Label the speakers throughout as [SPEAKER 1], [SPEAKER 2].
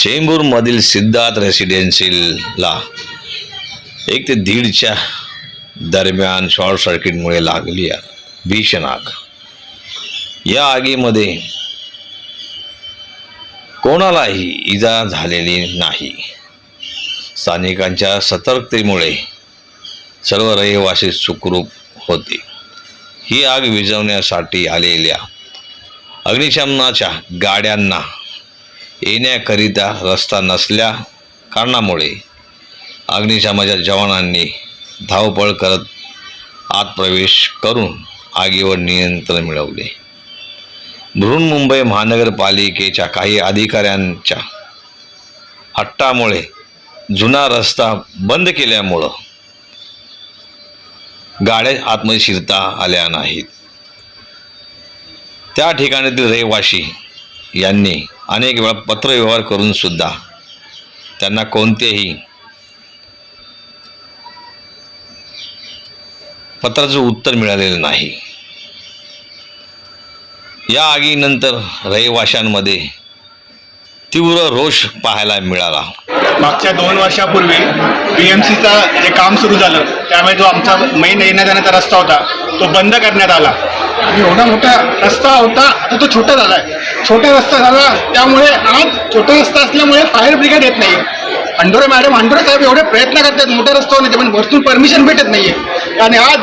[SPEAKER 1] चेंबूरमधील सिद्धार्थ रेसिडेन्सीला एक ते दीडच्या दरम्यान शॉर्ट सर्किटमुळे लागली भीषण आग या आगीमध्ये कोणालाही इजा झालेली नाही. स्थानिकांच्या सतर्कतेमुळे सर्व रहिवासी सुखरूप होते. ही आग विझवण्यासाठी आलेल्या अग्निशमनाच्या गाड्यांना येण्याकरिता रस्ता नसल्या कारणामुळे अग्निशमनाच्या जवानांनी धावपळ करत आत प्रवेश करून आगीवर नियंत्रण मिळवले. बृहन्मुंबई महानगरपालिकेच्या काही अधिकाऱ्यांच्या हट्टामुळे जुना रस्ता बंद केल्यामुळं गाड्या आतमध्ये शिरता आल्या नाहीत. त्या ठिकाणीतील रहिवाशी यांनी अनेक वेळा पत्रव्यवहार करून सुद्धा त्यांना कोणतेही पत्राचं उत्तर मिळालेलं नाही. या आगीनंतर रहिवाशांमध्ये तीव्र रोष पाहायला मिळाला.
[SPEAKER 2] मागच्या दोन वर्षापूर्वी पी एम सीचं जे काम सुरू झालं त्यामुळे जो आमचा मेन येण्या जाण्याचा रस्ता होता तो बंद करण्यात आला. आणि एवढा मोठा रस्ता होता आता तो छोटा झाला आहे. छोटा रस्ता झाला त्यामुळे आज छोटा रस्ता असल्यामुळे फायर ब्रिगेड येत नाही अंडोरे मॅडम अंडोरे साहेब एवढे प्रयत्न करतात मोठा रस्ता होण्याचे पण वरतून परमिशन भेटत नाहीये. आणि आज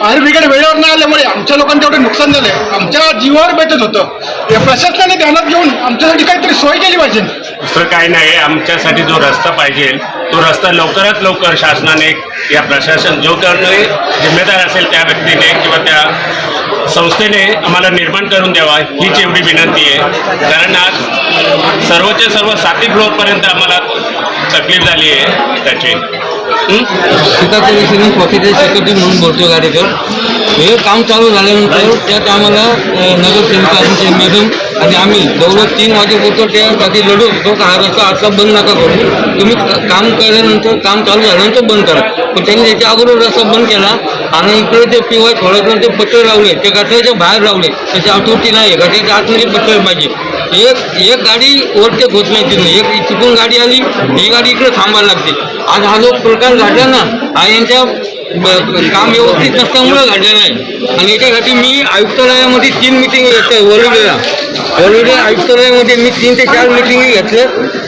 [SPEAKER 2] फायर ब्रिगेड वेळेवर न आल्यामुळे आमच्या लोकांचं एवढे नुकसान झालंय. आमच्या जीवावर बेतत होतं. या प्रशासनाने ध्यानात घेऊन आमच्यासाठी काहीतरी सोय केली पाहिजे.
[SPEAKER 3] दुसरं काही नाही आमच्यासाठी जो रस्ता पाहिजे तो रस्ता लवकरात लवकर शासनाने या प्रशासन जो कोणी जिम्मेदार असेल त्या व्यक्तीने किंवा त्या संस्थेने आम्हाला निर्माण करून द्यावा हीच एवढी विनंती आहे. कारण आज सर्वच्या सर्व साती फ्लोअरपर्यंत आम्हाला तकलीफ झाली आहे त्याची. हं?
[SPEAKER 4] सिद्धार्थ सेक्रेटरी म्हणून बोलतो गाडीकर हे काम चालू झाल्यानंतर त्यात आम्हाला अ, नगरसेविका मॅडम आणि आम्ही जवळ तीन वाजेपर्यंत त्यासाठी लढू. तो का रस्ता आता बंद नका करू. तुम्ही काम केल्यानंतर काम चालू झाल्यानंतर बंद करा. पण त्यांनी त्याच्या अगोदर रस्ता बंद केला आणि इकडे ते पिवाय थोड्या थोडं ते पत्र लावले. ते गटाच्या बाहेर लावले. त्याची आठवटी नाही गटाच्या आतमध्ये पत्र पाहिजे. एक एक गाडी ओव्हरटेक होत नाही तिथून. एक चुकून गाडी आली ही गाडी इकडे थांबायला लागते. आज हा जो प्रकार घडला ना हा यांच्या काम व्यवस्थित नसल्यामुळे घडलेला आहे आणि याच्यासाठी मी आयुक्तालयामध्ये तीन मिटिंग घेतल्या वरुडेला वरुडे आयुक्तालयामध्ये मी तीन ते चार मिटिंग घेतल्या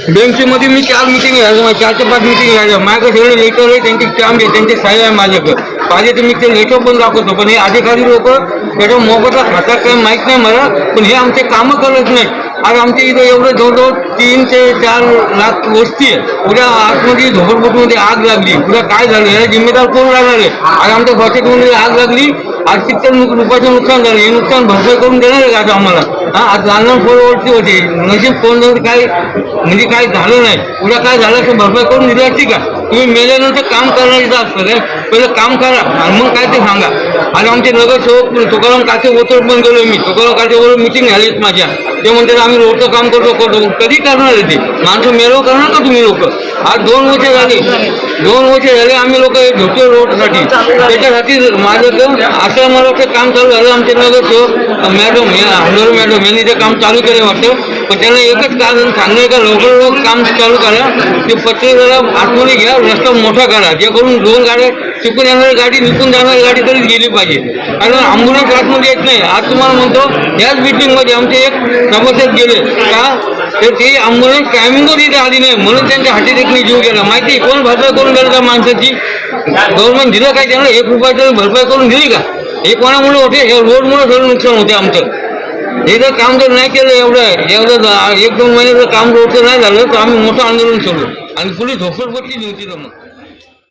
[SPEAKER 4] बेंचमध्ये मी चार मिटिंग घ्यायला चार ते पाच मिटिंग घ्यायला माझ्याकडे सगळे लेटर आहे त्यांची काम आहे त्यांचे साहेब आहे माझ्याकडे. पाहिजे तर मी ते लेटर पण दाखवतो पण हे अधिकारी लोक त्याच्या मोबदला खातात काय माहीत नाही मला पण हे आमचे कामं करत नाही आज आमच्या इथं एवढं जवळजवळ तीन ते चार लाख वस्ती आहे. उद्या आतमध्ये झोपडपट्टीमध्ये आग लागली. उद्या काय झालं? याला जिम्मेदार कोण राहणार आहे? आज आमच्या हॉस्पिटलमध्ये आग लागली. आर्थिक तर रुपयाचं नुकसान झालं. हे नुकसान भरपाई करून देणार आहे का आम्हाला? हा आज लहान लहान होते. नशीब फोन काय म्हणजे काय झालं नाही. उद्या काय झालं तर भरपाई करून दिली असते का? तुम्ही मेल्यानंतर काम करण्याचं असतं काय? पहिलं काम करा. आणि मग काय ते सांगा. आणि आमचे नगरसेवक तुकाराम काचे ओतर पण गेलो मी. तुकाराम काचे मिटिंग झालीच माझ्या. ते म्हणतात आम्ही रोडचं काम करतो करतो कधी करणार आहे ते माणसं मेलो करणार का तुम्ही लोक आज दोन वर्ष झाली दोन वर्ष झाले आम्ही लोक झोपतो रोडसाठी त्याच्यासाठी माझं तर असं मला वाटतं काम चालू झालं आमचे नगरसेवक मॅडम हंडोर मॅडम यांनी ते काम चालू केले वाटतं पण त्यांना एकच कारण सांगणं का लवकर लवकर काम चालू करा. ते पत्र आठवणी घ्या रस्ता मोठा करा. जे करून दोन गाड्या चुकून येणारी गाडी निघून जाणारी गाडी तरी गेली पाहिजे. कारण आंबुलन्स आतमध्ये येत नाही. आज तुम्हाला म्हणतो याच मिटिंगमध्ये आमचे एक सभासद गेले. का? तर ते आंबुलन्स टायमिंगवर इथे आली नाही. म्हणून त्यांच्या हाती देखील जीव गेला. माहिती आहे, कोण भरपाई करून गेलं त्या माणसाची? गव्हर्नमेंट दिलं काय त्यांना? एक रुपयाचं भरपाई करून दिली का? हे कोणामुळे होते? हे रोडमुळे सगळं नुकसान होते आमचं. एकदा काम जर नाही केलं एवढं एवढं एक दोन महिन्याचं काम रोडचं नाही झालं तर आम्ही मोठं आंदोलन सोडलो. आणि पुढे झोपडपट्टी होती तर मग